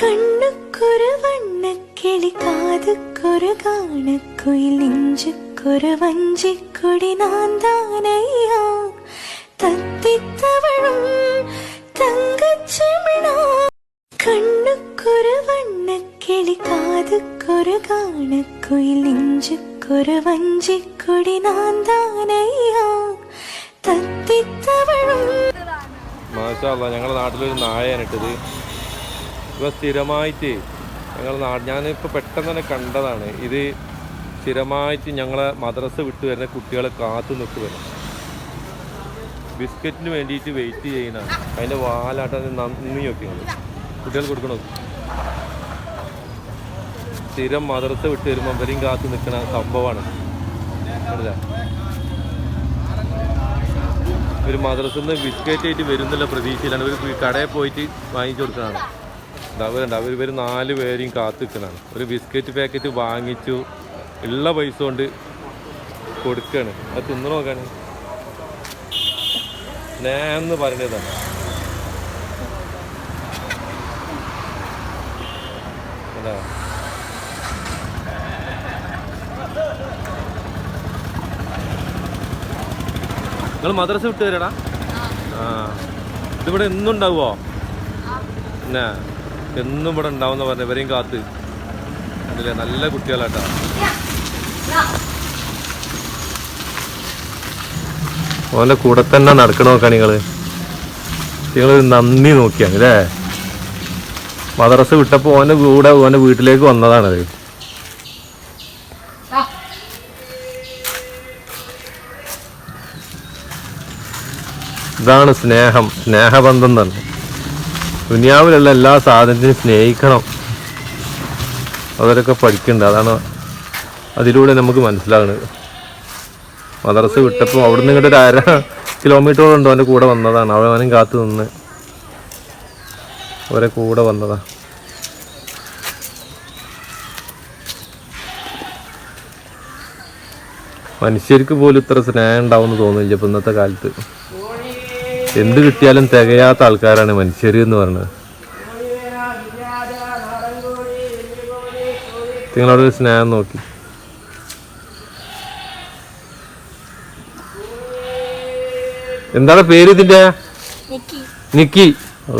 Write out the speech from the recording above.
കണ്ണുക്കൊരു വണ്ണക്കിളി കാതുക്കൊരു കാണക്കുയിൽ നെഞ്ചുക്കൊരു വഞ്ചിക്കൊടി നാന്താനയ്യാ തത്തിത്തവഴും തങ്കച്ചമിണോ. കണ്ണുക്കൊരു വണ്ണക്കിളി കാതുക്കൊരു കാണക്കുയിൽ നെഞ്ചുക്കൊരു വഞ്ചിക്കൊടി നാന്താനയ്യാ തത്തിത്തവഴും മാഷാ ഞങ്ങളുടെ നാട്ടിലൊരു നായയാണ് ഇട്ടത് ഇവ സ്ഥിരമായിട്ട് ഞങ്ങൾ ഞാനിപ്പോൾ പെട്ടെന്ന് തന്നെ കണ്ടതാണ്. ഇത് സ്ഥിരമായിട്ട് ഞങ്ങളെ മദ്രസ വിട്ട് വരുന്ന കുട്ടികളെ കാത്തു നിൽക്കുകയാണ് ബിസ്ക്കറ്റിന് വേണ്ടിയിട്ട് വെയിറ്റ് ചെയ്യുന്ന അതിന്റെ വാലാട്ടം നന്ദി നോക്കി കുട്ടികൾ കൊടുക്കണോ? സ്ഥിരം മദ്രസ വിട്ട് വരുമ്പോൾ അവരെയും കാത്തു നിൽക്കുന്ന സംഭവമാണ്. ഒരു മദ്രസിൽ നിന്ന് ബിസ്ക്കറ്റ് ആയിട്ട് വരുന്നുള്ള പ്രതീക്ഷയിലാണ്. ഒരു കടയിൽ പോയിട്ട് വാങ്ങിച്ചു കൊടുക്കുന്നതാണ്. അവരുണ്ട് അവർ ഇവർ നാല് പേരെയും കാത്തു നിൽക്കുന്നതാണ് ഒരു ബിസ്ക്കറ്റ് പാക്കറ്റ് വാങ്ങിച്ചു. ഉള്ള പൈസ കൊണ്ട് കൊടുക്കുകയാണ് അത് തിന്നു നോക്കാണ്. സ്നേഹം പറഞ്ഞതാണ് അതാ നിങ്ങൾ മദ്രസ വിട്ട് തരടാ ആ. ഇതിവിടെ എന്നുണ്ടാവോ എന്നാ എന്നും ഇവിടെ ഉണ്ടാവുന്ന പറഞ്ഞ ഇവരെയും കാത്ത്. അതിലെ നല്ല കുട്ടികളാട്ടാ. ഓന്റെ കൂടെ തന്നെ നടക്കണ നോക്കാ നിങ്ങൾ നിങ്ങളൊരു നന്ദി നോക്കിയാണ് അല്ലേ? മദ്രസ് വിട്ടപ്പോൾ ഓന്റെ കൂടെ ഓന്റെ വീട്ടിലേക്ക് വന്നതാണത്. ഇതാണ് സ്നേഹം സ്നേഹബന്ധം തന്നെ. ദുനിയാവിലുള്ള എല്ലാ സാധനത്തിനും സ്നേഹിക്കണം. അവരൊക്കെ പഠിക്കുന്നുണ്ട് അതാണ് അതിലൂടെ നമുക്ക് മനസ്സിലാകുന്നത് മദർസ് വിട്ടപ്പോൾ അവിടെ നിന്ന് ഇങ്ങോട്ട് ഒരു അര കിലോമീറ്ററോളം ഉണ്ടോ അവന്റെ കൂടെ വന്നതാണ്. അവനും കാത്തു നിന്ന് അവരെ കൂടെ വന്നതാണ് മനുഷ്യർക്ക് പോലും ഇത്ര സ്നേഹം ഉണ്ടാവുമെന്ന് തോന്നുന്നില്ല ഇപ്പം ഇന്നത്തെ കാലത്ത്. എന്ത് കിട്ടിയാലും തികയാത്ത ആൾക്കാരാണ് മനുഷ്യർ എന്ന് പറയുന്നത് നിങ്ങളോട് സ്നേഹം നോക്കി. എന്താണ് പേര് ഇതിന്റെ? നിക്കി. ഓ.